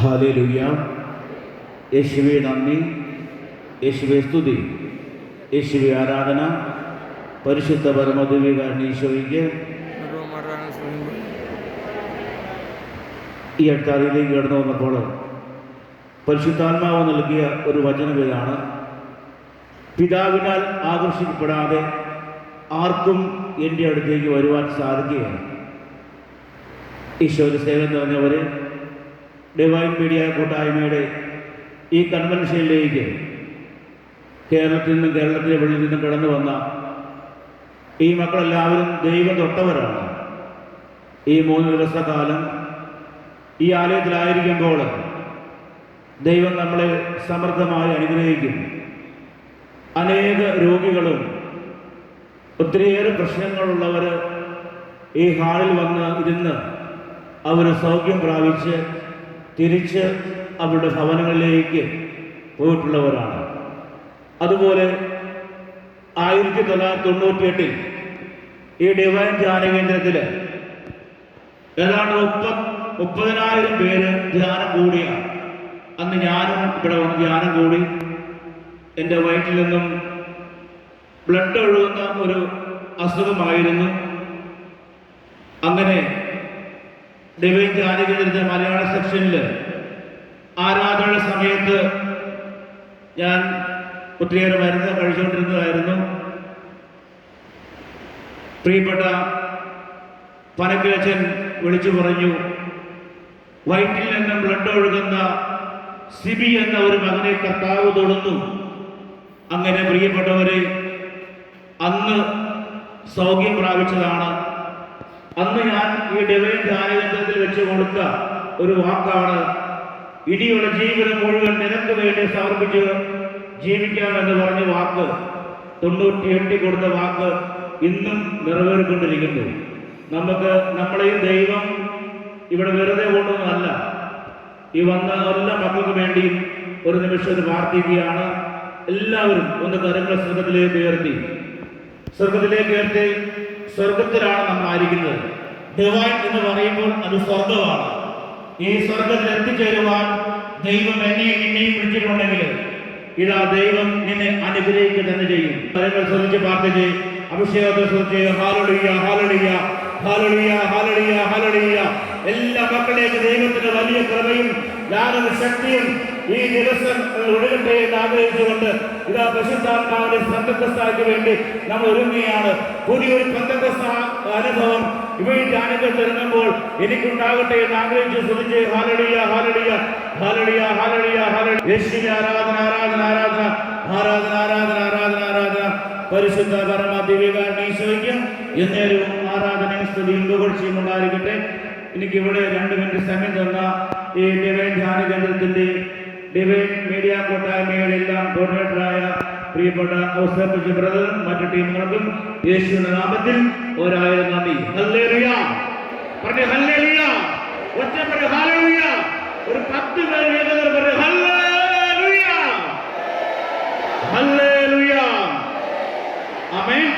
Hallelujah യേശുവേ നന്ദി. യേശുവെ സ്തുതി. യേശുവെ ആരാധന. പരിശുദ്ധ പരമദേവി ഈശോയ്ക്ക്. സർവമരണ സ്വയംഭൂ ഈ അടുത്താറിയിലേക്ക് കടന്നു വന്നപ്പോൾ പരിശുദ്ധാത്മാവ് നൽകിയ ഒരു വചനം ഇതാണ്. പിതാവിനാൽ ആകർഷിക്കപ്പെടാതെ ആർക്കും എന്റെ അടുത്തേക്ക് വരുവാൻ സാധിക്കുകയാണ് ഈശോയുടെ സേവനം നിറഞ്ഞവർ ഡിവൈൻ മീഡിയ കൂട്ടായ്മയുടെ ഈ കൺവെൻഷനിലേക്ക് കേരളത്തിൽ നിന്നും കേരളത്തിലെ വെളിയിൽ നിന്നും കടന്നു വന്ന ഈ മക്കളെല്ലാവരും ദൈവം തൊട്ടവരാണ്. ഈ മൂന്ന് ദിവസക്കാലം ഈ ആലയത്തിലായിരിക്കുമ്പോൾ ദൈവം നമ്മളെ സമൃദ്ധമായി അനുഗ്രഹിക്കും അനേക രോഗികളും ഒത്തിരിയേറെ പ്രശ്നങ്ങളുള്ളവർ ഈ ഹാളിൽ വന്ന് ഇരുന്ന് അവർ സൗഖ്യം പ്രാപിച്ച് തിരിച്ച് അവരുടെ ഭവനങ്ങളിലേക്ക് പോയിട്ടുള്ളവരാണ്. അതുപോലെ ആയിരത്തി തൊള്ളായിരത്തി തൊണ്ണൂറ്റിയെട്ടിൽ ഈ ഡിവൈൻ ധ്യാന കേന്ദ്രത്തിൽ ഏതാണ്ട് മുപ്പത് മുപ്പതിനായിരം പേര് ധ്യാനം കൂടിയ. അന്ന് ഞാനും ഇവിടെ വന്ന് ധ്യാനം കൂടി. എന്റെ വയറ്റിൽ നിന്നും ബ്ലഡ് ഒഴുകുന്ന ഒരു അസുഖമായിരുന്നു. അങ്ങനെ ഡിവൈൻ ധ്യാന മലയാള സെക്ഷനിൽ ആരാധന സമയത്ത് ഞാൻ ഒത്തിരിയേറെ മരുന്ന് കഴിച്ചുകൊണ്ടിരുന്നതായിരുന്നു. പ്രിയപ്പെട്ട പനക്കിഴച്ചൻ വിളിച്ചു പറഞ്ഞു വയറ്റിൽ നിന്ന് ബ്ലഡ് ഒഴുകുന്ന സിബി എന്ന ഒരു മകനെ കർത്താവ് തൊടുന്നു. അങ്ങനെ പ്രിയപ്പെട്ടവരെ അന്ന് സൗഖ്യം പ്രാപിച്ചതാണ് അന്ന് ഞാൻ ഈ ഡിവൈൻ ധ്യാനകേന്ദ്രത്തിൽ വെച്ച് കൊടുത്ത ഒരു വാക്കാണ് ഇനിയുള്ള ജീവിതം മുഴുവൻ നിനക്ക് വേണ്ടി സമർപ്പിച്ച് ജീവിക്കാമെന്ന് പറഞ്ഞ വാക്ക് തൊണ്ണൂറ്റി എട്ടിൽ കൊടുത്ത വാക്ക് ഇന്നും നിറവേറിക്കൊണ്ടിരിക്കുന്നു. നമുക്ക് നമ്മളെയും ദൈവം ഇവിടെ വെറുതെ കൊണ്ടൊന്നുമല്ല ഈ വന്ന എല്ലാ മക്കൾക്ക് വേണ്ടിയും ഒരു നിമിഷം ഒരു പ്രാർത്ഥിക്കുകയാണ്. എല്ലാവരും ഒന്ന് കരങ്ങളെ സ്വർഗത്തിലേക്ക് ഉയർത്തി. സ്വർഗത്തിലേക്ക് ഉയർത്തി. സ്വർഗത്തിലാണ് നമ്മൾ ആയിരിക്കുന്നത്. ഡിവൈൻ എന്ന് പറയുമ്പോൾ അത് സ്വർഗമാണ് ഈ സ്വർഗത്തിൽ എത്തിച്ചേരുവാൻ ദൈവം എന്നെയും നിന്നെയും വിളിച്ചിട്ടുണ്ടെങ്കിൽ ഇതാ ദൈവം നിന്നെ അനുഗ്രഹിക്കുക തന്നെ ചെയ്യും. പരങ്ങൾ ശ്രദ്ധിച്ച് പ്രാർത്ഥിച്ച് അഭിഷേകത്തെ ശ്രദ്ധിച്ച് ഹാലളിയ ഹാലളിയ ഹാലളിയ ഹാലളിയ ഹാലളിയ എല്ലാ മക്കളിലേക്ക് ദൈവത്തിന്റെ വലിയ ജ്ഞാനവും ശക്തിയും ഈ ദിവസം ഒഴുകട്ടെ എന്ന് ആഗ്രഹിച്ചുകൊണ്ട് ഇതാ പരിശുദ്ധാത്മാവിന്റെ പന്തക്കസ്ഥായ്ക്ക് വേണ്ടി നമ്മൾ ഒരുങ്ങുകയാണ്. പുതിയൊരു പന്തക്കസ്ഥ അനുഭവം ഇവയിൽ ധ്യാനത്തിൽ ഇറങ്ങുമ്പോൾ എനിക്കുണ്ടാകട്ടെ എന്ന് ആഗ്രഹിച്ച് ശ്രദ്ധിച്ച് ഹാലടിയ ഹാലടിയ ഹാലടിയ ഹാലടിയ ഹാലടി യേശുവിന്റെ ആരാധന ആരാധന ആരാധന ആരാധന ആരാധന ആരാധന ആരാധന. പരിശുദ്ധ പരമ ദിവ്യകാരണ ഈശോയ്ക്ക് എന്നേരവും ആരാധനയും സ്തുതിയും പുകഴ്ചയും ഉണ്ടായിരിക്കട്ടെ. എനിക്ക് ഇവിടെ രണ്ട് മിനിറ്റ് സമയം തന്ന ഈ ഡിവൈൻ ധ്യാന കേന്ദ്രത്തിന്റെ ഡിവൈൻ മീഡിയ കൂട്ടായ്മയുടെ എല്ലാം കോർഡിനേറ്ററായ പ്രിയപ്പെട്ട ഔസേപ്പ് ബ്രദറും മറ്റു ടീമുകൾക്കും യേശുവിന്റെ നാമത്തിൽ ഒരായിരം നന്ദി. ഹല്ലേലൂയ. പറഞ്ഞേ ഹല്ലേലൂയ. ഒറ്റ പറഞ്ഞ ഹല്ലേലൂയ. ഒരു പത്ത് പേര് വേഗത്തിൽ പറഞ്ഞ ഹല്ലേലൂയ. ഹല്ലേലൂയ. ആമേൻ.